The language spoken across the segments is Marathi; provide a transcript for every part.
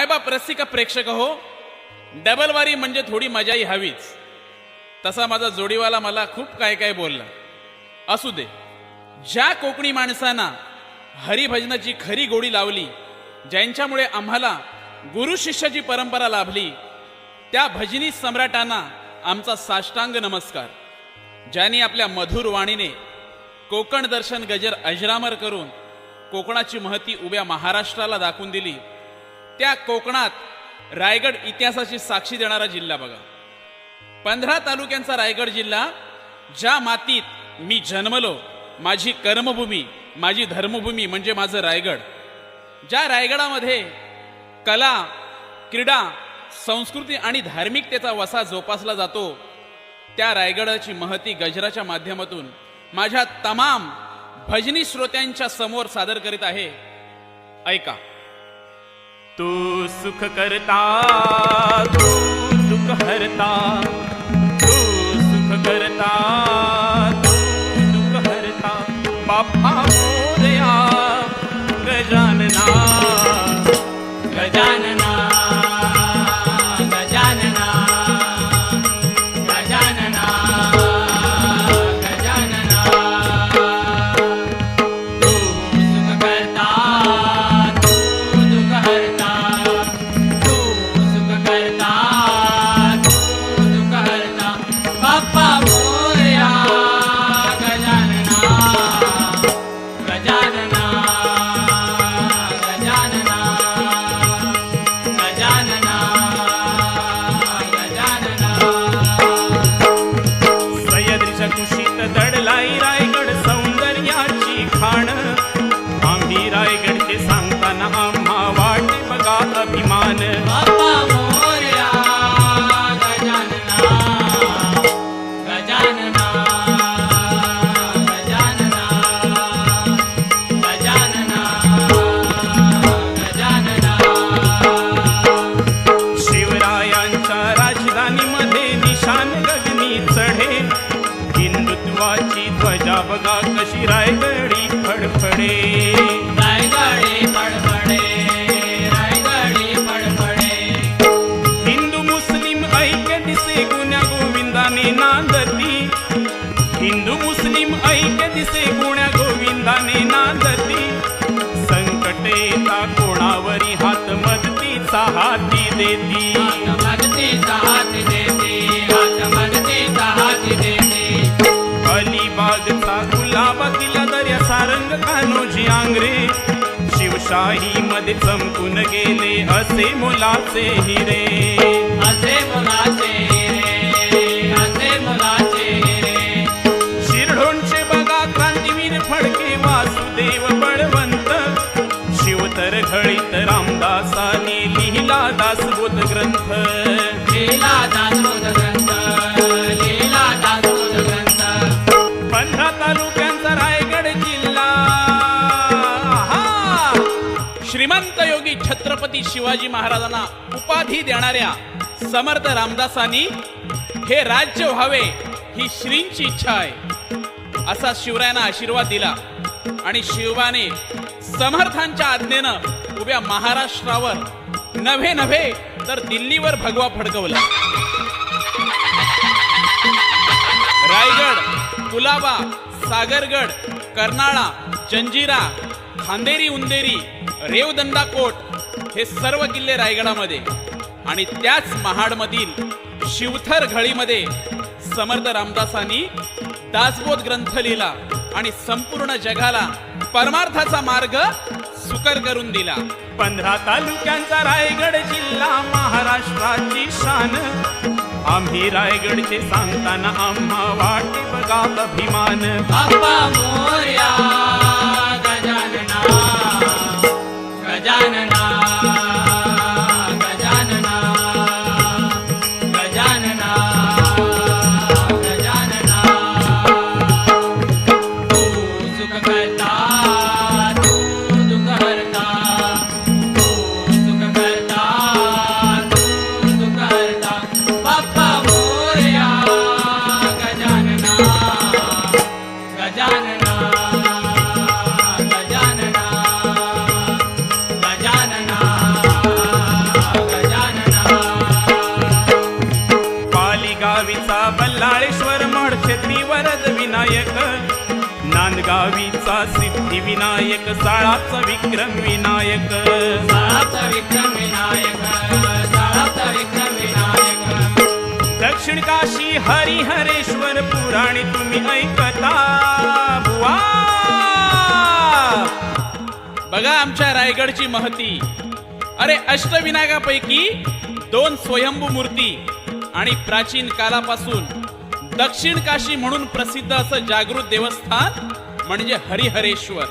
मायबाप रसिक प्रेक्षक हो. डबल वारी म्हणजे थोडी मजाही हवीच. तसा माझा जोडीवाला मला खूप काय काय बोलला. असू दे. ज्या कोकणी माणसांना हरिभजनाची खरी गोडी लावली ज्यांच्यामुळे आम्हाला गुरु शिष्याची परंपरा लाभली त्या भजनी सम्राटांना आमचा साष्टांग नमस्कार. ज्यांनी आपल्या मधुर वाणीने कोकण दर्शन गजर अजरामर करून कोकणाची महती उभ्या महाराष्ट्राला दाखवून दिली त्या कोकणात रायगड इतिहासाची साक्षी देणारा जिल्हा बघा. पंधरा तालुक्यांचा रायगड जिल्हा ज्या मातीत मी जन्मलो माझी कर्मभूमी माझी धर्मभूमी म्हणजे माझं रायगड. ज्या रायगडामध्ये कला क्रीडा संस्कृती आणि धार्मिकतेचा वसा जोपासला जातो त्या रायगडाची महती गजराच्या माध्यमातून माझ्या तमाम भजनी श्रोत्यांच्या समोर सादर करीत आहे. ऐका. तू सुख करता तू दुख हरता तू सुख करता तू दुख हरता। बाप्पा मोरया हो गजानना। देती. अलिबागचा गुलाबा दिला दर्या सारंग कान्होजी आंग्रे. शिवशाही मध्ये चमकून गेले असे मुलाचे हिरे. असे मुलाचे लिहिला दासबोध ग्रंथ. लीला दासबोध ग्रंथ लीला दासबोध ग्रंथ. पंधरा तालुक्यांचा रायगड जिल्हा! श्रीमंत योगी छत्रपती शिवाजी महाराजांना उपाधी देणाऱ्या समर्थ रामदासांनी हे राज्य व्हावे ही श्रींची इच्छा आहे. असा शिवरायांना आशीर्वाद दिला आणि शिवाने समर्थांच्या आज्ञेनं उभ्या महाराष्ट्रावर नव्हे नव्हे तर दिल्लीवर भगवा फडकवला. रायगड कुलाबा सागरगड कर्नाळा जंजिरा खांदेरी उंदेरी रेवदंडा कोट हे सर्व किल्ले रायगडामध्ये आणि त्याच महाडमधील शिवथर घळीमध्ये समर्थ रामदासांनी दासबोध ग्रंथ लिहिला आणि संपूर्ण जगाला परमार्थाचा मार्ग सुकर करून दिला. पंधरा तालुक्यांचा रायगड जिल्हा महाराष्ट्राची शान. आम्ही रायगडचे सांगताना आम्हा वाटे बघा अभिमान. बल्लाळेश्वर वरद विनायक. नांदगावीचा सिद्धी विनायक साळाचा विक्रम विनायक. साळाचा विक्रम विनायक साळाचा विक्रम दक्षिण काशी हरिहरेश्वर पुराणी तुम्ही ऐकता. बुवा! बघा आमच्या रायगडची महती. अरे अष्टविनायकापैकी दोन स्वयंभू मूर्ती आणि प्राचीन कालापासून दक्षिण काशी म्हणून प्रसिद्ध असं जागृत देवस्थान म्हणजे हरिहरेश्वर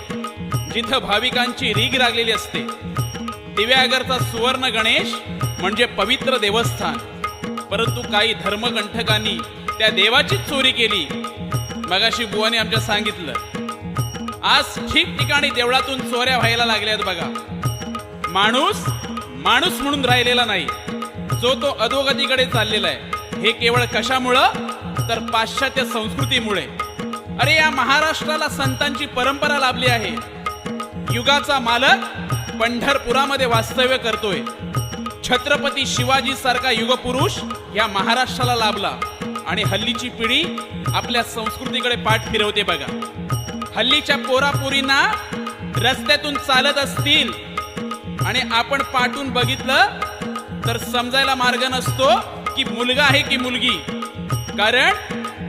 जिथं भाविकांची रीग लागलेली असते. दिव्यागरचा सुवर्ण गणेश म्हणजे पवित्र देवस्थान. परंतु काही धर्मकंठकांनी त्या देवाचीच चोरी केली. मगाशी बुवाने आमच्या सांगितलं आज ठिकठिकाणी देवळातून चोऱ्या व्हायला लागल्यात बघा. माणूस माणूस म्हणून राहिलेला नाही. जो तो अधोगतीकडे चाललेला आहे. हे केवळ कशामुळं? तर पाश्चात्य संस्कृतीमुळे. अरे या महाराष्ट्राला संतांची परंपरा लाभली आहे. युगाचा मालक पंढरपुरामध्ये वास्तव्य करतोय. छत्रपती शिवाजी सारखा युगपुरुष या महाराष्ट्राला लाभला. आणि हल्लीची पिढी आपल्या संस्कृतीकडे पाठ फिरवते बघा. हल्लीच्या पोरापोरींना रस्त्यातून चालत असतील आणि आपण पाठून बघितलं तर समजायला मार्ग नसतो की मुलगा आहे की मुलगी. कारण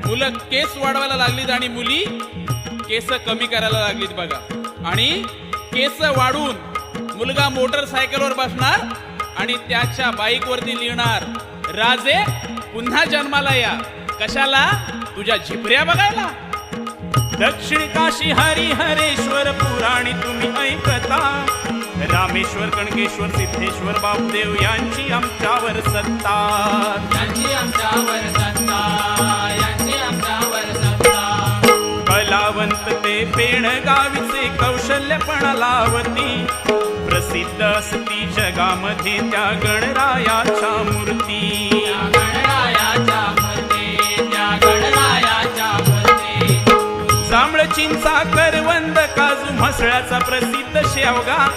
मुलं केस वाढवायला लागलीत आणि मुली केस कमी करायला लागलीत बघा. आणि केस वाढून मुलगा मोटरसायकलवर बसणार आणि त्याच्या बाईकवरती लिहिणार राजे पुन्हा जन्माला या. कशाला? तुझ्या झिपऱ्या बघायला. दक्षिण काशी हरिहरेश्वर पुराणी तुम्ही ऐकता. रामेश्वर कणकेश्वर सिद्धेश्वर बापदेव यांची आमच्यावर सत्ता. यांची आमच्यावर सत्ता. यांची आमच्यावर सत्ता. कलावंत ते पेण गावीचे कौशल्य पण लावती. प्रसिद्ध असती जगामध्ये त्या गणरायाच्या मूर्ती. जांभळ चिंचा करवंद काजू म्हसळ्याचा प्रसिद्ध शेवगा.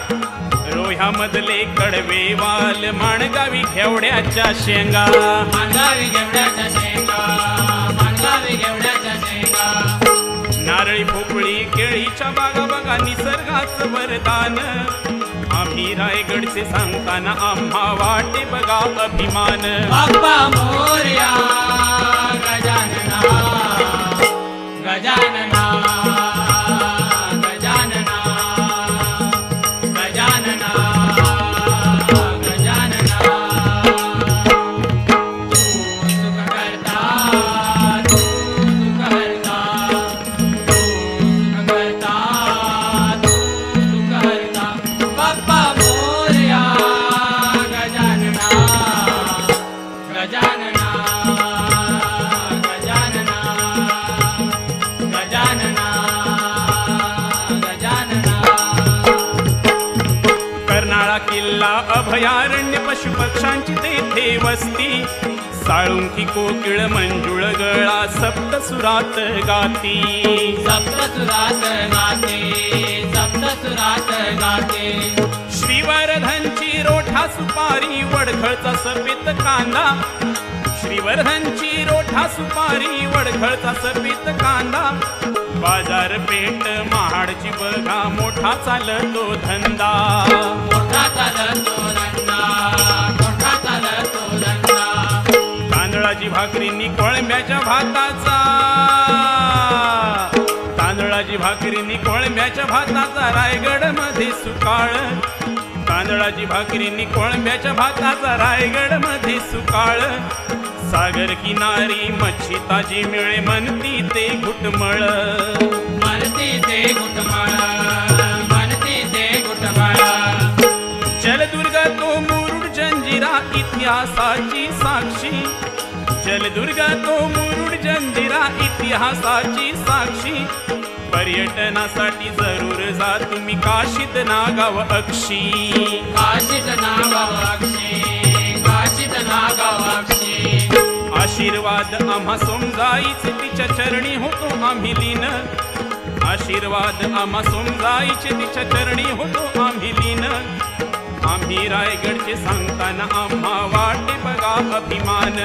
रोह्यामधले कडवे वाल माणगावी घेवड्याच्या शेंगा. घेवड्याच्या नारळी भोपळी केळीच्या बागा बघा निसर्गाचं वरदान. आम्ही रायगडचे सांगताना आम्हा वाटे बघा अभिमान. बाप्पा मोर्या गजानना गजानना. गजानना साळुंकी कोकिळ मंजुळ गळा सप्तसुरात गाती. सप्तसुरात गाते सप्तसुरात गाते. श्रीवर्धनची रोठा सुपारी वडखळचा सफेद कांदा. श्रीवर्धनची रोठा सुपारी वडखळचा सफेद कांदा. बाजारपेठ महाडची बघा मोठा चालतो धंदा. मोठा चालतो धंदा. कोळंब्याच्या भाताचा. तांदळाची भाकरींनी कोळंब्याच्या भाताचा. रायगडमध्ये सुकाळ. तांदळाची भाकरींनी कोळंब्याच्या भाताचा. रायगडमध्ये सुकाळ. सागर किनारी मच्छी ताजी मिळे म्हणती ते घुटमळ. मनती ते गुटमळ मनती ते गुटमळ जलदुर्ग तो मुरुड जंजिरा इतिहासाची साक्षी. जलदुर्ग तो मुरुड जंजिरा इतिहासाची साक्षी. पर्यटनासाठी जरूर जा तुम्ही काशीत नागाव अक्षी. काशीत नागावाक्षी काशीत नागावाक्षी आशीर्वाद आम्हा सोमजाईचे तिच्या चरणी होतो आम्ही लीन आशीर्वाद आम्हा सोमजाईचे तिच्या चरणी होतो आम्ही लीन आम्ही रायगडचे सांगताना आम्हा वाटे बघा अभिमान.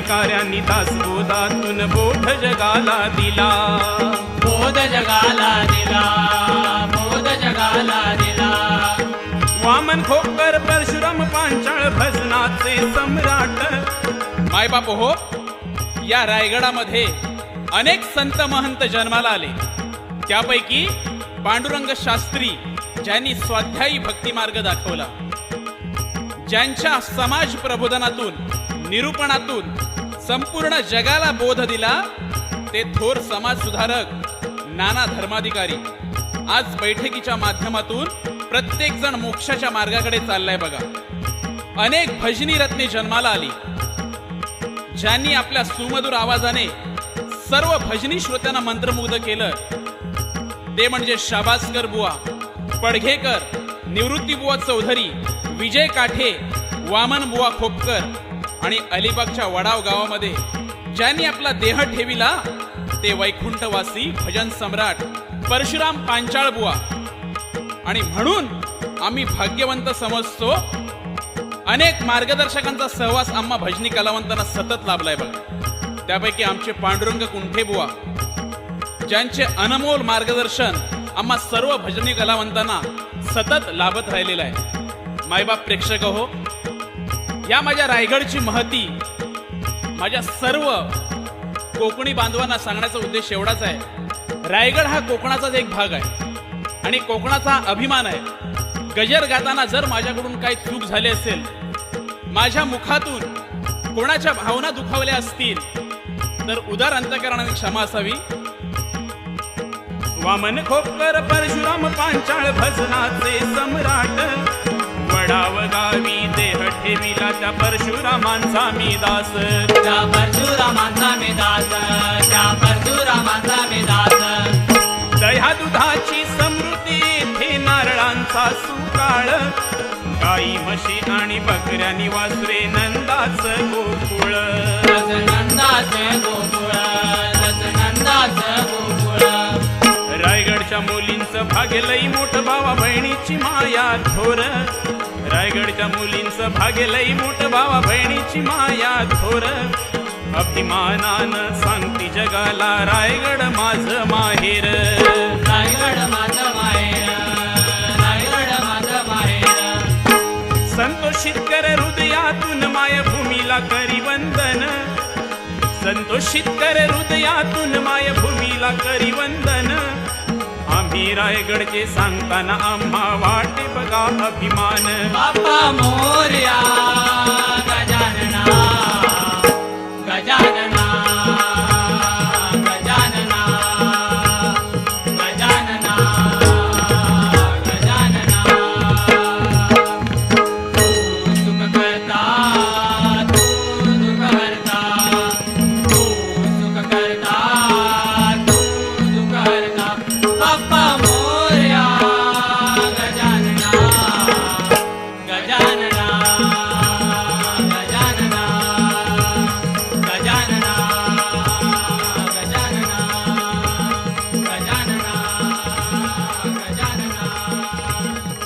धर्माधिकाऱ्यांनी दासबोधातून बोध जगाला दिला. बोध जगाला दिला बोध जगाला दिला. वामन खोकर परशुराम पांचाळ भजनाचे सम्राट. मायबाप हो या रायगडामध्ये अनेक संत महंत जन्माला आले. त्यापैकी पांडुरंग शास्त्री ज्यांनी स्वाध्यायी भक्ती मार्ग दाखवला. ज्यांच्या समाज प्रबोधनातून निरूपणातून संपूर्ण जगाला बोध दिला ते थोर समाज सुधारक नाना धर्माधिकारी आज बैठकीच्या माध्यमातून प्रत्येक जण मोक्षाच्या मार्गाकडे चाललाय बघा. अनेक भजनी रत्ने जन्माला आली. ज्यांनी आपल्या सुमधुर आवाजाने सर्व भजनी श्रोत्यांना मंत्रमुग्ध केलं. ते म्हणजे शाबासकर बुवा पडघेकर निवृत्ती बुवा चौधरी विजय काठे वामन बुवा खोपकर आणि अलिबागच्या वडाव गावामध्ये ज्यांनी आपला देह ठेविला ते वैकुंठवासी भजन सम्राट परशुराम पांचाळ बुवा आणि म्हणून आम्ही भाग्यवंत समजतो अनेक मार्गदर्शकांचा सहवास आम्हा भजनी कलावंतांना सतत लाभलाय बघा. त्यापैकी आमचे पांडुरंग कुंठे बुवा ज्यांचे अनमोल मार्गदर्शन आम्हा सर्व भजनी कलावंतांना सतत लाभत राहिलेलं आहे. मायबाप प्रेक्षक हो या माझ्या रायगडची महती माझ्या सर्व कोकणी बांधवांना सांगण्याचा उद्देश एवढाच आहे. रायगड हा कोकणाचाच एक भाग आहे आणि कोकणाचा अभिमान आहे. गजर गाताना जर माझ्याकडून काही चूक झाली असेल माझ्या मुखातून कोणाच्या भावना दुखावल्या असतील तर उदार अंतकरणाने क्षमा असावी. वामन खोकर परशुराम पांचाळ भजनाचे सम्राट वडाव गावी देह ठेविला त्या परशुरामांचा मी दास. त्या परशुरामांचा मी दास त्या परशुरामांचा मी दास. दह्या दुधाची समृद्धी येथे नारळांचा सुकाळ. गाई म्हशी आणि बकऱ्या निवासरे नंदाच गोकुळ. रसनंदाचे गोकुळ रसनंदाचे गोकुळ. रायगडच्या मुलींचं भाग्यलई मोठ भावा बहिणीची माया थोर. रायगडच्या मुलींचं भाग्यलई मोठ भावा बहिणीची माया थोर अभिमानानं सांगती जगाला रायगड माझ माहेर. रायगड माझं माहेर रायगड माझं माहेर. संतोषित कर हृदयातून मायभूमीला करी वंदन संतोषित कर हृदयातून मायभूमीला करी वंदन आम्ही रायगडचे सांगताना आम्हा वाटे बघा अभिमान. बाप्पा मोर्या गजानना गजानना गजानना.